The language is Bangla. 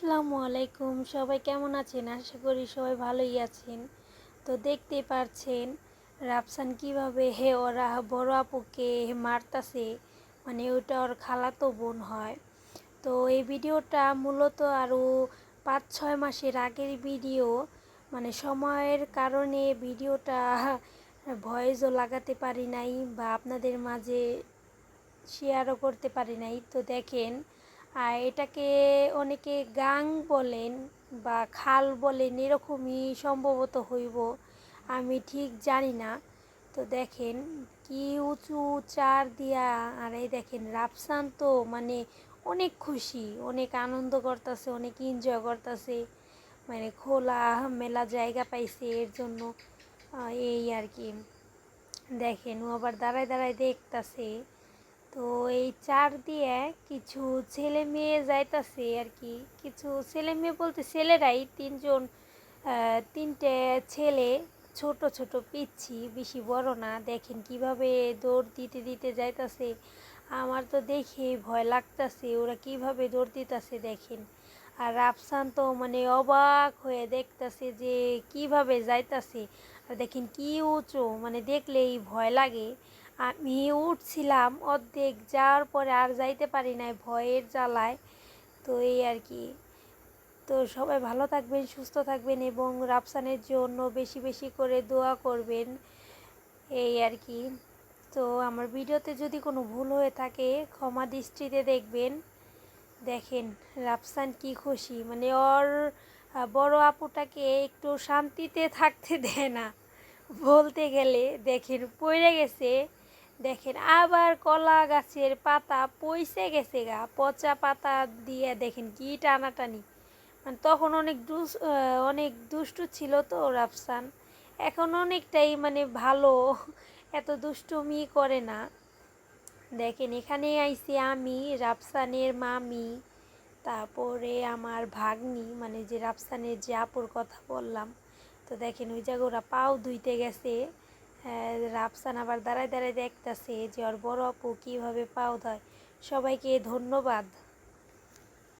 আসসালামু আলাইকুম। সবাই কেমন আছেন? আশা করি সবাই ভালোই আছেন। তো দেখতে পারছেন রাফসান কীভাবে হে ওরা বড় আপুকে মারতাছে। মানে ওটা ওর খালাতো বোন হয়। তো এই ভিডিওটা মূলত আরও পাঁচ ছয় মাসের আগের ভিডিও। মানে সময়ের কারণে ভিডিওটা ভয়েসও লাগাতে পারি নাই বা আপনাদের মাঝে শেয়ারও করতে পারি নাই। তো দেখেন আর এটাকে অনেকে গাং বলেন বা খাল বলেন এরকমই সম্ভবত হইব, আমি ঠিক জানি না। তো দেখেন কি উঁচু চার দিয়া, আর এই দেখেন রাফসান তো মানে অনেক খুশি, অনেক আনন্দ করতেছে, অনেক এনজয় করতেছে। মানে খোলা মেলা জায়গা পাইছে এর জন্য এই আর কি। দেখেন ও আবার দাঁড়ায় দাঁড়ায় দেখতাছে। তো এই চার দিয়ে কিছু ছেলে মেয়ে যাইতাছে আর কি। কিছু ছেলে মেয়ে বলতে ছেলেরাই তিনজন তিনটে ছেলে, ছোট ছোট পিচ্ছি, বেশি বড় না। দেখেন কীভাবে দৌড় দিতে দিতে যাইতাছে। আমার তো দেখে ভয় লাগতাছে ওরা কীভাবে দৌড় দিতেছে দেখেন। আর রাফসান তো মানে অবাক হয়ে দেখতাছে যে কীভাবে যাইতাছে। আর দেখেন কি উঁচু মানে দেখলেই ভয় লাগে। আমি উঠছিলাম অর্ধেক, যাওয়ার পরে আর যাইতে পারি নাই ভয়ের জ্বালায়। তো এই আর কি। তো সবাই ভালো থাকবেন, সুস্থ থাকবেন এবং রাফসানের জন্য বেশি বেশি করে দোয়া করবেন। এই আর কি। তো আমার ভিডিওতে যদি কোনো ভুল হয়ে থাকে, ক্ষমা দৃষ্টিতে দেখবেন। দেখেন রাফসান কি খুশি। মানে ওর বড় আপুটাকে একটু শান্তিতে থাকতে দেয় না। বলতে গেলে দেখেন, পড়ে গেছে। দেখেন, আবার কলা গাছের পাতা পইসে গেছে গা, পচা পাতা দিয়ে দেখেন কি টানাটানি। মানে তখন অনেক দুস অনেক দুষ্টু ছিল তো রাফসান। এখন অনেকটাই মানে ভালো, এত দুষ্টুমি করে না। দেখেন, এখানে আইছি আমি, রাফসানের মামি, তারপরে আমার ভাগ্নি মানে যে রাফসানের যে আপুর কথা বললাম। তো দেখেন, ওই জায়গায় ওরা পাও ধুইতে গেছে। রাফসান আবার দাঁড়ায় দাঁড়ায় দেখতেছে যে ওর বড় আপু কীভাবে পাও ধয়। সবাইকে ধন্যবাদ।